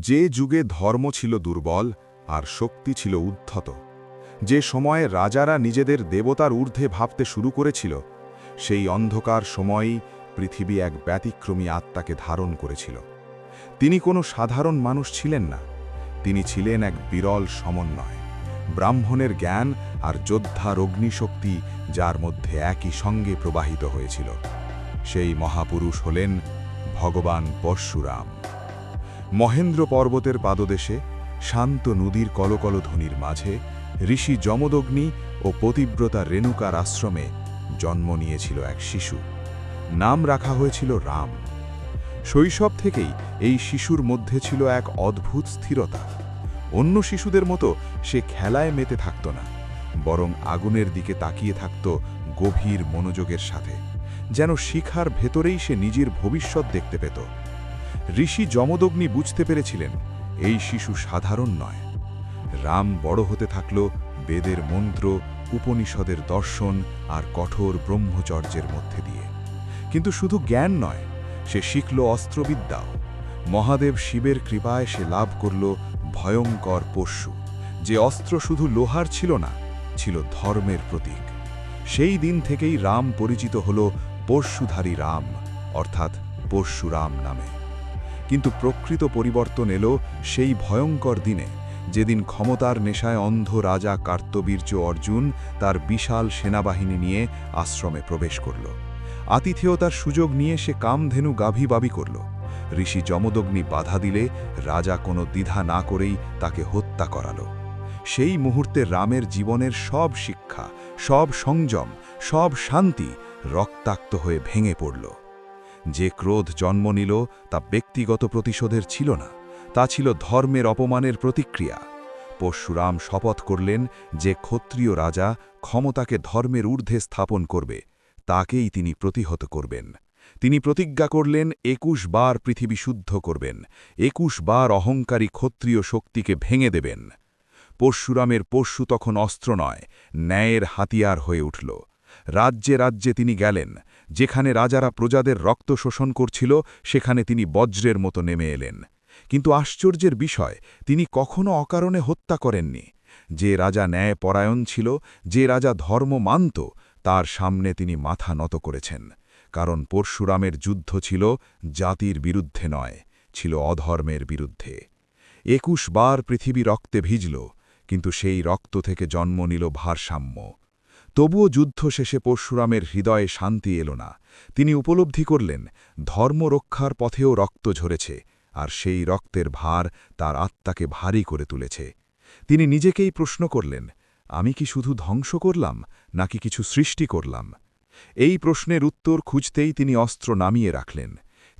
যে যুগে ধর্ম ছিল দুর্বল আর শক্তি ছিল উদ্ধত, যে সময়ে রাজারা নিজেদের দেবতার ঊর্ধ্বে ভাবতে শুরু করেছিল, সেই অন্ধকার সময়ই পৃথিবী এক ব্যতিক্রমী আত্মাকে ধারণ করেছিল। তিনি কোনো সাধারণ মানুষ ছিলেন না, তিনি ছিলেন এক বিরল সমন্বয়, ব্রাহ্মণের জ্ঞান আর যোদ্ধার অগ্নিশক্তি যার মধ্যে একই সঙ্গে প্রবাহিত হয়েছিল। সেই মহাপুরুষ হলেন ভগবান পরশুরাম। মহেন্দ্র পর্বতের পাদদেশে শান্ত নদীর কলকলধ্বনির মাঝে ঋষি যমদগ্নি ও পতিব্রতা রেণুকার আশ্রমে জন্ম নিয়েছিল এক শিশু। নাম রাখা হয়েছিল রাম। শৈশব থেকেই এই শিশুর মধ্যে ছিল এক অদ্ভুত স্থিরতা। অন্য শিশুদের মতো সে খেলায় মেতে থাকত না, বরং আগুনের দিকে তাকিয়ে থাকত গভীর মনোযোগের সাথে, যেন শিখার ভেতরেই সে নিজের ভবিষ্যৎ দেখতে পেত। ঋষি যমদগ্নি বুঝতে পেরেছিলেন, এই শিশু সাধারণ নয়। রাম বড় হতে থাকল বেদের মন্ত্র, উপনিষদের দর্শন আর কঠোর ব্রহ্মচর্যের মধ্যে দিয়ে। কিন্তু শুধু জ্ঞান নয়, সে শিখল অস্ত্রবিদ্যাও। মহাদেব শিবের কৃপায় সে লাভ করল ভয়ঙ্কর পশু, যে অস্ত্র শুধু লোহার ছিল না, ছিল ধর্মের প্রতীক। সেই দিন থেকেই রাম পরিচিত হল পরশুধারী রাম, অর্থাৎ পরশুরাম নামে। কিন্তু প্রকৃত পরিবর্তন এলো সেই ভয়ঙ্কর দিনে, যেদিন ক্ষমতার নেশায় অন্ধ রাজা কার্তবীর্য অর্জুন তার বিশাল সেনাবাহিনী নিয়ে আশ্রমে প্রবেশ করল। আতিথেয়তার সুযোগ নিয়ে সে কামধেনু গাভীবাবি করল। ঋষি যমদগ্নি বাধা দিলে রাজা কোনো দ্বিধা না করেই তাকে হত্যা করালো। সেই মুহূর্তে রামের জীবনের সব শিক্ষা, সব সংযম, সব শান্তি রক্তাক্ত হয়ে ভেঙে পড়ল। যে ক্রোধ জন্ম নিল তা ব্যক্তিগত প্রতিশোধের ছিল না, তা ছিল ধর্মের অপমানের প্রতিক্রিয়া। পরশুরাম শপথ করলেন যে ক্ষত্রিয় রাজা ক্ষমতাকে ধর্মের ঊর্ধ্বে স্থাপন করবে, তাকেই তিনি প্রতিহত করবেন। তিনি প্রতিজ্ঞা করলেন একুশ বার পৃথিবী শুদ্ধ করবেন, একুশ বার অহংকারী ক্ষত্রিয় শক্তিকে ভেঙে দেবেন। পরশুরামের পশু তখন অস্ত্র নয়, ন্যায়ের হাতিয়ার হয়ে উঠল। রাজ্যে রাজ্যে তিনি গেলেন যেখানে রাজারা প্রজাদের রক্ত শোষণ করছিল, সেখানে তিনি বজ্রের মতো নেমে এলেন। কিন্তু আশ্চর্যের বিষয়, তিনি কখনো অকারণে হত্যা করেননি। যে রাজা ন্যায় পরায়ণ ছিল, যে রাজা ধর্ম মানত, তার সামনে তিনি মাথা নত করেছেন। কারণ পরশুরামের যুদ্ধ ছিল জাতির বিরুদ্ধে নয়, ছিল অধর্মের বিরুদ্ধে। একুশ বার পৃথিবী রক্তে ভিজল, কিন্তু সেই রক্ত থেকে জন্ম নিল ভারসাম্য। তবুও যুদ্ধ শেষে পরশুরামের হৃদয়ে শান্তি এল না। তিনি উপলব্ধি করলেন, ধর্ম রক্ষার পথেও রক্ত ঝরেছে, আর সেই রক্তের ভার তার আত্মাকে ভারী করে তুলেছে। তিনি নিজেকেই প্রশ্ন করলেন, আমি কি শুধু ধ্বংস করলাম, নাকি কিছু সৃষ্টি করলাম? এই প্রশ্নের উত্তর খুঁজতেই তিনি অস্ত্র নামিয়ে রাখলেন।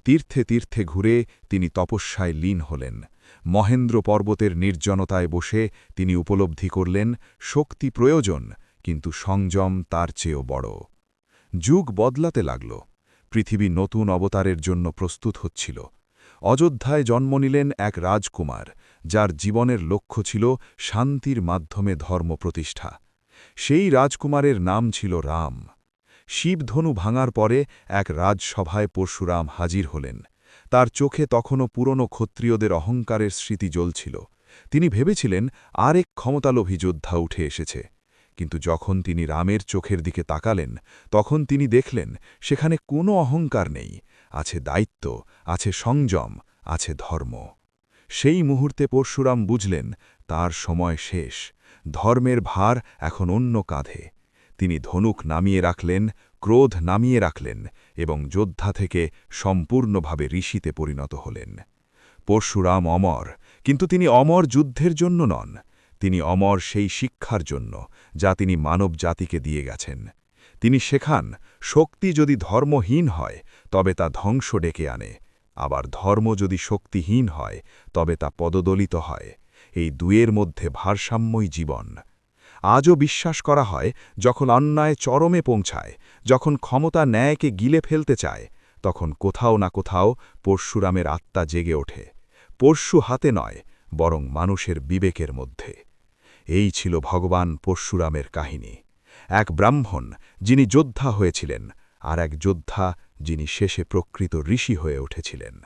তীর্থে তীর্থে ঘুরে তিনি তপস্যায় লীন হলেন। মহেন্দ্র পর্বতের নির্জনতায় বসে তিনি উপলব্ধি করলেন, শক্তি প্রয়োজন কিন্তু সংযম তার চেয়েও বড়। যুগ বদলাতে লাগল। পৃথিবী নতুন অবতারের জন্য প্রস্তুত হচ্ছিল। অযোধ্যায় জন্ম নিলেন এক রাজকুমার, যার জীবনের লক্ষ্য ছিল শান্তির মাধ্যমে ধর্ম প্রতিষ্ঠা। সেই রাজকুমারের নাম ছিল রাম। শিবধনু ভাঙার পরে এক রাজসভায় পরশুরাম হাজির হলেন। তার চোখে তখনও পুরনো ক্ষত্রিয়দের অহংকারের স্মৃতি জ্বলছিল। তিনি ভেবেছিলেন আরেক ক্ষমতালোভী যোদ্ধা উঠে এসেছে। কিন্তু যখন তিনি রামের চোখের দিকে তাকালেন, তখন তিনি দেখলেন, সেখানে কোনো অহংকার নেই, আছে দায়িত্ব, আছে সংযম, আছে ধর্ম। সেই মুহূর্তে পরশুরাম বুঝলেন, তার সময় শেষ, ধর্মের ভার এখন অন্য কাঁধে। তিনি ধনুক নামিয়ে রাখলেন, ক্রোধ নামিয়ে রাখলেন এবং যোদ্ধা থেকে সম্পূর্ণভাবে ঋষিতে পরিণত হলেন। পরশুরাম অমর, কিন্তু তিনি অমর যুদ্ধের জন্য নন। তিনি অমর সেই শিক্ষার জন্য, যা তিনি মানব জাতিকে দিয়ে গেছেন। তিনি শেখান, শক্তি যদি ধর্মহীন হয়, তবে তা ধ্বংস ডেকে আনে। আবার ধর্ম যদি শক্তিহীন হয়, তবে তা পদদলিত হয়। এই দুয়ের মধ্যে ভারসাম্যই জীবন। আজও বিশ্বাস করা হয়, যখন অন্যায় চরমে পৌঁছায়, যখন ক্ষমতা ন্যায়কে গিলে ফেলতে চায়, তখন কোথাও না কোথাও পরশুরামের আত্মা জেগে ওঠে। পরশু হাতে নয়, বরং মানুষের বিবেকের মধ্যে। এই ছিল ভগবান পরশুরামের কাহিনী। এক ব্রাহ্মণ, যিনি যোদ্ধা হয়েছিলেন, আর এক যোদ্ধা যিনি শেষে প্রকৃত ঋষি হয়ে উঠেছিলেন।